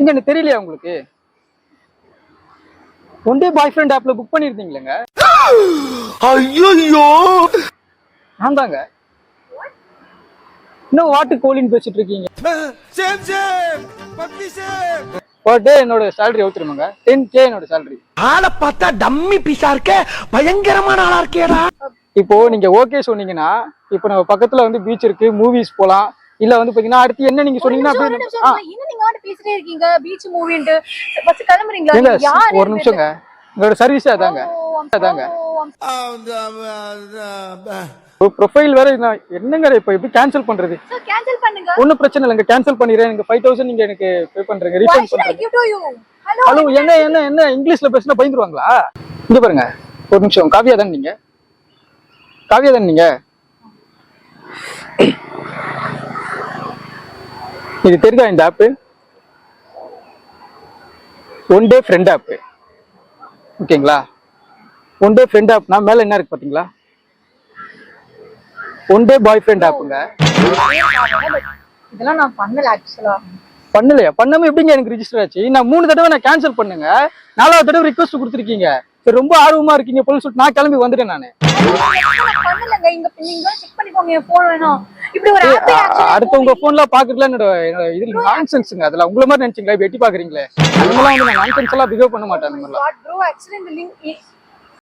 இங்க எனக்கு தெரியலையா உங்களுக்கு? ஒன் டே பாய் ஃப்ரெண்ட் ஆப்ல புக் பண்ணிருந்தீங்களேங்க. ஐயோ நான் தாங்க இன்னும் வாட்டு கோழின்னு பேசிட்டு இருக்கீங்க. Same same. Puppy same. Per day என்னோட சேலரி ஊத்துருமாங்க டென் கே என்னோட சேலரி ஆளை பார்த்தா டம்மி பீஸா இருக்க. பயங்கரமான ஆளா இருக்கேடா. இப்போ நீங்க ஓகே சொன்னீங்கன்னா இப்போ நம்ம பக்கத்துல வந்து பீச் இருக்கு மூவிஸ் போலாம். இல்ல வந்து பாத்தீங்கன்னா அடுத்து என்ன நீங்க சொன்னீங்கன்னா பேசிட்டே இருக்கீங்க பீச் மூவின்ட்டு ஃபர்ஸ்ட் கிளம்புறீங்களா? யாரு ஒரு நிமிஷங்க. உங்களோட சர்வீஸ் அதாங்க. அதாங்க. ப்ரொஃபைல் வேற நான் என்னங்க இப்போ எப்படி கேன்சல் பண்றது? கேன்சல் பண்ணுங்க. ஒன்றும் பிரச்சனை இல்லைங்க. கேன்சல் பண்ணிடுறேன். எனக்கு ஃபைவ் தௌசண்ட் நீங்க எனக்கு பே பண்றீங்க. ரீஃபண்ட் ஹலோ ஹலோ என்ன என்ன என்ன? இங்கிலீஷ்ல பேசினா பயந்துருவாங்களா? இங்க பாருங்க. ஒரு நிமிஷம். காவியா தானே நீங்க. காவியா தானே நீங்க. இது தெரியுதா இந்த ஆப்பு ஒன் டே ஃப்ரெண்ட் ஆப்பு ஓகேங்களா? ஒன் டே ஃப்ரெண்ட் ஆப்னா மேல என்ன இருக்கு பாத்தீங்களா? ஒன் டே பாய் ஃப்ரெண்ட் ஆப்புங்க இதெல்லாம் நான் பண்ணல ஆக்சுவலா பண்ணலையா? பண்ணாம எப்படிங்க எனக்கு ரிஜிஸ்டர் ஆச்சு? நான் மூணு தடவை நான் கேன்சல் பண்ணுங்க. நாலாவது தடவை ரிக்வஸ்ட் கொடுத்துருக்கீங்க. சரி ரொம்ப ஆர்வமா இருக்கீங்க போல சொல்லிட்டு நான் கிளம்பி வந்துட்டேன் நானு. பண்ணலங்க இங்க நீங்க செக் பண்ணிக்கோங்க என் போன் வேணும். அடுத்தவங்க போன்ல பாக்குறதுல என்னோட இது நான்சென்ஸுங்க அதெல்லாம் உங்களை மாதிரி நினைச்சீங்களா எட்டி பாக்குறீங்களே. அந்த வந்து நான் நான்சென்ஸ் எல்லாம் பிஹேவ் பண்ண மாட்டேன்